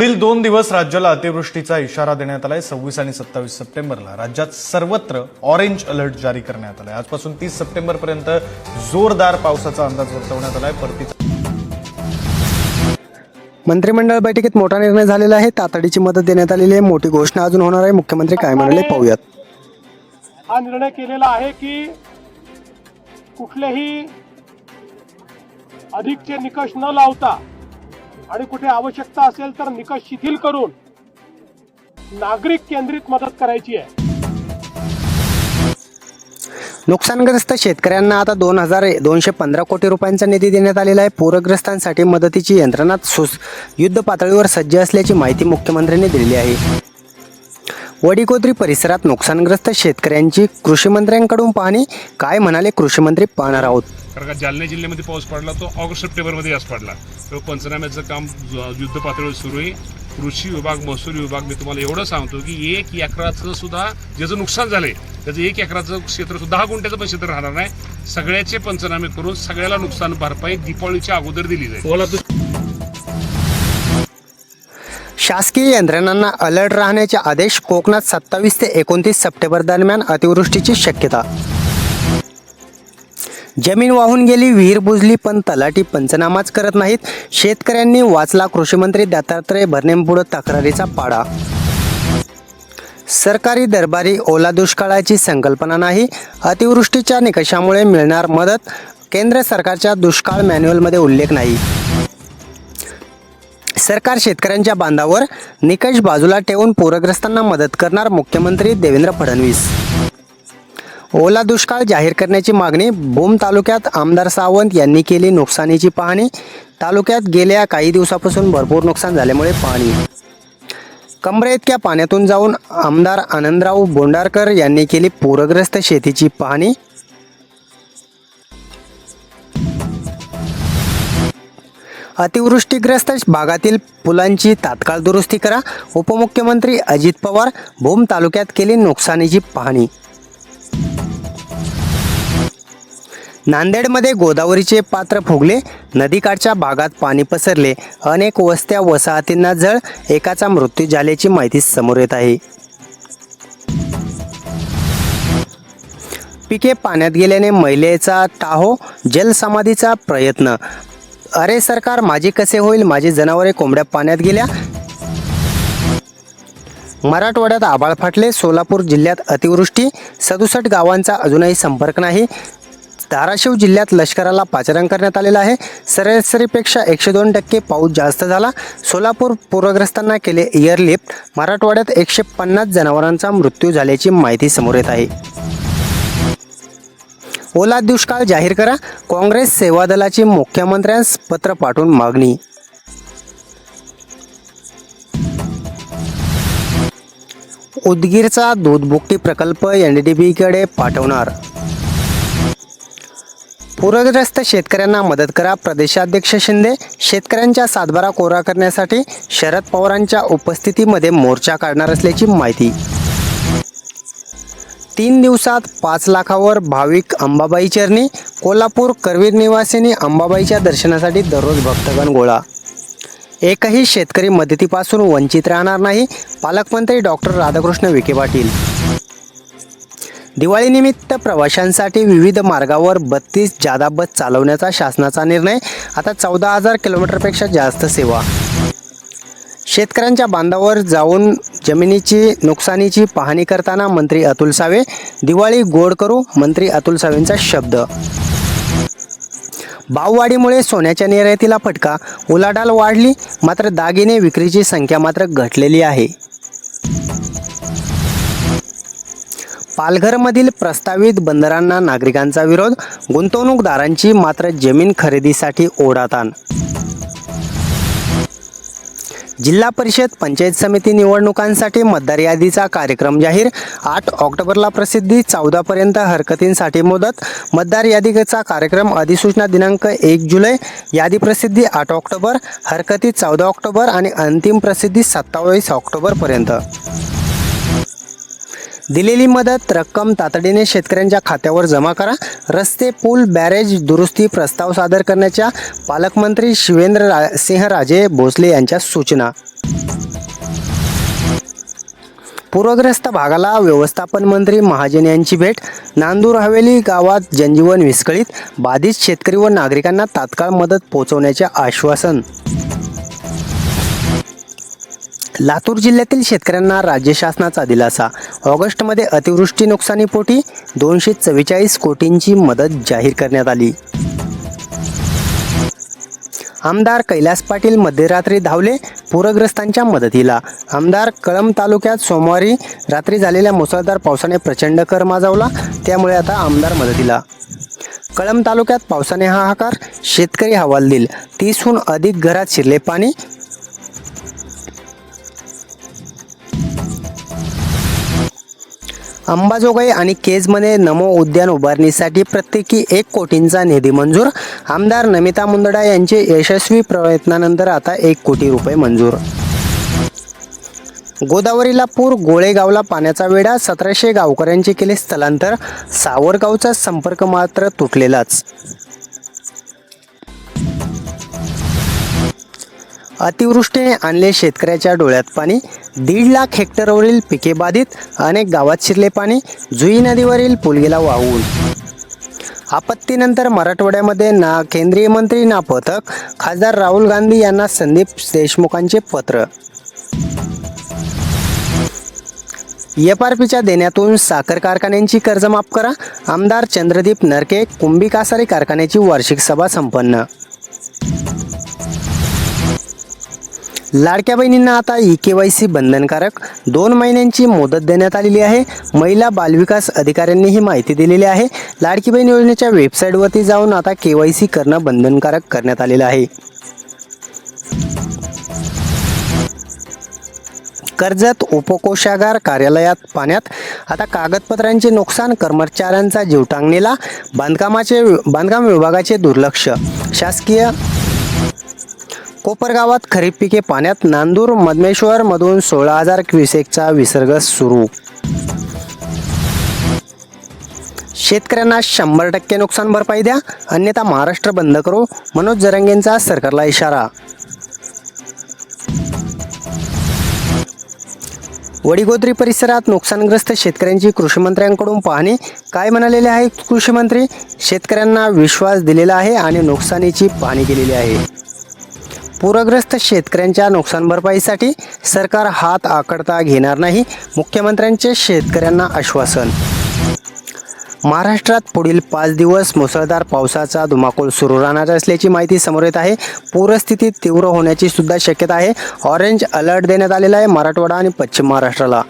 पुढील दोन दिवस राज्याला अतिवृष्टीचा इशारा देण्यात आलाय. सव्वीस आणि सत्तावीस सप्टेंबरला राज्यात सर्वत्र ऑरेंज अलर्ट जारी करण्यात आलाय. आजपासून तीस सप्टेंबर पर्यंत जोरदार पावसाचा अंदाज वर्तवण्यात आलाय. परतीचा मंत्रिमंडळ बैठकीत मोठा निर्णय झालेला आहे. तातडीची मदत देण्यात आलेली आहे. मोठी घोषणा अजून होणार आहे. मुख्यमंत्री काय म्हणाले पाहूयात. हा निर्णय केलेला आहे की कुठलेही अधिकचे निकष न लावता आणि कुठे आवश्यकता असेल तर निकष शिथिल करून नागरिक केंद्रित मदत करायची आहे. नुकसानग्रस्त शेतकऱ्यांना आता दोन हजार दोनशे पंधरा कोटी रुपयांचा निधी देण्यात आलेला आहे. पूरग्रस्तांसाठी मदतीची यंत्रणा सुस युद्ध पातळीवर सज्ज असल्याची माहिती मुख्यमंत्र्यांनी दिली आहे. वडीकोद्री परिसरात नुकसानग्रस्त शेतकऱ्यांची कृषीमंत्र्यांकडून पाहणी. काय म्हणाले कृषीमंत्री पाहणार आहोत? कारण का जालना जिल्ह्यामध्ये पाऊस पडला तो ऑगस्ट सप्टेंबरमध्ये जास्त पडला. तर पंचनाम्याचं काम युद्ध पातळीवर सुरू आहे. कृषी विभाग महसूल विभाग मी तुम्हाला एवढं सांगतो की एक एकराचं सुद्धा ज्याचं नुकसान झालंय त्याचं एक एकराचं क्षेत्र सुद्धा दहा गुंठ्याचं पण क्षेत्र राहणार नाही. सगळ्याचे पंचनामे करून सगळ्याला नुकसान भरपाई दीपावलीच्या अगोदर दिली जाईल. शासकीय यंत्रणांना अलर्ट राहण्याचे आदेश कोकणात सत्तावीस ते एकोणतीस सप्टेंबर दरम्यान अतिवृष्टीची शक्यता. जमीन वाहून गेली विहीर बुजली पण तलाठी पंचनामाच करत नाहीत. शेतकऱ्यांनी वाचला कृषीमंत्री दत्तात्रय भरणेंपुढं तक्रारीचा पाडा. सरकारी दरबारी ओला दुष्काळाची संकल्पना नाही. अतिवृष्टीच्या निकषामुळे मिळणार मदत. केंद्र सरकारच्या दुष्काळ मॅन्युअलमध्ये उल्लेख नाही. सरकार शेतकऱ्यांच्या बांधावर निकष बाजूला ठेवून पूरग्रस्तांना मदत करणार मुख्यमंत्री देवेंद्र फडणवीस. ओला दुष्काळ जाहीर करण्याची मागणी भूम तालुक्यात आमदार सावंत यांनी केली नुकसानीची पाहणी. तालुक्यात गेल्या काही दिवसापासून भरपूर नुकसान झाल्यामुळे पाणी. कमरे इतक्या पाण्यातून जाऊन आमदार आनंदराव बोंडारकर यांनी केली पूरग्रस्त शेतीची पाहणी. अतिवृष्टीग्रस्त भागातील पुलांची तात्काळ दुरुस्ती करा. उपमुख्यमंत्री अजित पवार भूम तालुक्यात केली नुकसानीची पाहणी. नांदेडमध्ये गोदावरीचे पात्र फुगले नदीकाठच्या भागात पाणी पसरले. अनेक वस्त्या वसाहतींना जळ एकाचा मृत्यू झाल्याची माहिती समोर येत आहे. पिके पाण्यात गेल्याने महिलेचा टाहो जलसमाधीचा प्रयत्न. अरे सरकार माझे कसे होईल? माझी जनावरे कोंबड्या पाण्यात गेल्या. मराठवाड्यात आबाळ फाटले. सोलापूर जिल्ह्यात अतिवृष्टी. सदुसष्ट गावांचा अजूनही संपर्क नाही. धाराशिव जिल्ह्यात लष्कराला पाचारण करण्यात आलेलं आहे. सरासरीपेक्षा एकशे दोन टक्के पाऊस जास्त झाला. सोलापूर पूरग्रस्तांना केले एअरलिफ्ट. मराठवाड्यात एकशे पन्नास जनावरांचा मृत्यू झाल्याची माहिती समोर येत आहे. ओला दुष्काळ जाहीर करा. काँग्रेस सेवा दलाची मुख्यमंत्र्यांस पत्र पाठवून मागणी. उदगीरचा दूधबुकटी प्रकल्प एन डी डी बीकडे पाठवणार. पूरग्रस्त शेतकऱ्यांना मदत करा. प्रदेशाध्यक्ष शिंदे शेतकऱ्यांच्या सातबारा कोरा करण्यासाठी शरद पवारांच्या उपस्थितीमध्ये मोर्चा काढणार असल्याची माहिती. तीन दिवसात पाच लाखावर भाविक अंबाबाई चरणी कोल्हापूर करवीर निवासिनी अंबाबाईच्या दर्शनासाठी दररोज भक्तगण गोळा. एकही शेतकरी मदतीपासून वंचित राहणार नाही पालकमंत्री डॉक्टर राधाकृष्ण विखे पाटील. दिवाळीनिमित्त प्रवाशांसाठी विविध मार्गावर बत्तीस जादा बस चालवण्याचा शासनाचा निर्णय. आता चौदा हजार किलोमीटरपेक्षा जास्त सेवा. शेतकऱ्यांच्या बांधावर जाऊन जमिनीची नुकसानीची पाहणी करताना मंत्री अतुल सावे दिवाळी गोड करू मंत्री अतुल सावेंचा शब्द. भाववाढीमुळे सोन्याच्या निर्यातीला फटका उलाढाल वाढली मात्र दागिने विक्रीची संख्या मात्र घटलेली आहे. पालघरमधील प्रस्तावित बंदरांना नागरिकांचा विरोध गुंतवणूकदारांची मात्र जमीन खरेदीसाठी ओढाताण. जिल्हा परिषद पंचायत समिती निवडणुकांसाठी मतदार यादीचा कार्यक्रम जाहीर. आठ ऑक्टोबरला प्रसिद्धी चौदापर्यंत हरकतींसाठी मुदत. मतदार यादीचा कार्यक्रम अधिसूचना दिनांक एक जुलै. यादी प्रसिद्धी आठ ऑक्टोबर. हरकती चौदा ऑक्टोबर आणि अंतिम प्रसिद्धी सत्तावीस ऑक्टोबरपर्यंत दिलेली मदत रक्कम तातडीने शेतकऱ्यांच्या खात्यावर जमा करा. रस्ते पूल बॅरेज दुरुस्ती प्रस्ताव सादर करण्याच्या पालकमंत्री शिवेंद्र रा सिंहराजे भोसले यांच्या सूचना. पूरग्रस्त भागाला व्यवस्थापन मंत्री महाजन यांची भेट. नांदूर हवेली गावात जनजीवन विस्कळीत. बाधित शेतकरी व नागरिकांना तात्काळ मदत पोहोचवण्याचे आश्वासन. लातूर जिल्ह्यातील शेतकऱ्यांना राज्य शासनाचा दिलासा. ऑगस्टमध्ये अतिवृष्टी नुकसानीपोटी दोनशे चव्वेचाळीस कोटींची मदत जाहीर करण्यात आली. आमदार कैलास पाटील मध्यरात्री धावले पूरग्रस्तांच्या मदतीला. आमदार कळंब तालुक्यात सोमवारी रात्री झालेल्या मुसळधार पावसाने प्रचंड कर माजवला त्यामुळे आता आमदार मदतीला. कळंब तालुक्यात पावसाने हाहाकार शेतकरी हवालदिल. तीसहून अधिक घरात शिरले पाणी अंबाजोगाई आणि केजमध्ये नमो उद्यान उभारणीसाठी प्रत्येकी एक कोटींचा निधी मंजूर. आमदार नमिता मुंदडा यांचे यशस्वी प्रयत्नानंतर आता एक कोटी रुपये मंजूर. गोदावरीला पूर गोळेगावला पाण्याचा वेढा सतराशे गावकऱ्यांचे केले स्थलांतर. सावरगावचा संपर्क मात्र तुटलेलाच. अतिवृष्टीने आणले शेतकऱ्याच्या डोळ्यात पाणी. दीड लाख हेक्टरवरील पिके बाधित अनेक गावात शिरले पाणी जुई नदीवरील पूल गेला वाहून. आपत्तीनंतर मराठवाड्यामध्ये ना केंद्रीय मंत्री ना पथक खासदार राहुल गांधी यांना संदीप देशमुखांचे पत्र. एफ आर पीच्या देण्यातून साखर कारखान्यांची कर्ज माफ करा आमदार चंद्रदीप नरके कुंभी कासारी कारखान्याची वार्षिक सभा संपन्न. लाडक्या बहिणींना आता ई के वाय सी बंधनकारक दोन महिन्यांची मुदत देण्यात आलेली आहे. महिला बालविकास अधिकाऱ्यांनी ही माहिती दिलेली आहे. लाडकी बहीण योजनेच्या वेबसाईटवरती जाऊन आता के वाय सी करणं बंधनकारक करण्यात आलेलं आहे. कर्जत उपकोषागार कार्यालयात पाण्यात आता कागदपत्रांचे नुकसान कर्मचाऱ्यांचा जीवटांगणीला बांधकामाचे बांधकाम विभागाचे दुर्लक्ष. शासकीय कोपरगावात खरीप पिके पाण्यात नांदूर मधमेश्वर मधून सोळा हजार क्युसेकचा विसर्ग सुरू. शेतकऱ्यांना शंभर टक्के नुकसान भरपाई द्या. अन्यथा महाराष्ट्र बंद करू. मनोज जरंगेंचा सरकारला इशारा. वडिगोद्री परिसरात नुकसानग्रस्त शेतकऱ्यांची कृषीमंत्र्यांकडून पाहणी. काय म्हणालेले आहे कृषीमंत्री? शेतकऱ्यांना विश्वास दिलेला आहे आणि नुकसानीची पाहणी केलेली आहे. पूरग्रस्त शेतकऱ्यांच्या नुकसान भरपाईसाठी सरकार हात आकडता घेणार नाही मुख्यमंत्र्यांचे शेतकऱ्यांना आश्वासन. महाराष्ट्रात पुढील पाच दिवस मुसळधार पावसाचा धुमाकूळ सुरू राहणार असल्याची माहिती समोर येत आहे. पूरस्थिती तीव्र होण्याची सुद्धा शक्यता आहे. ऑरेंज अलर्ट देण्यात आलेला आहे मराठवाडा आणि पश्चिम महाराष्ट्राला.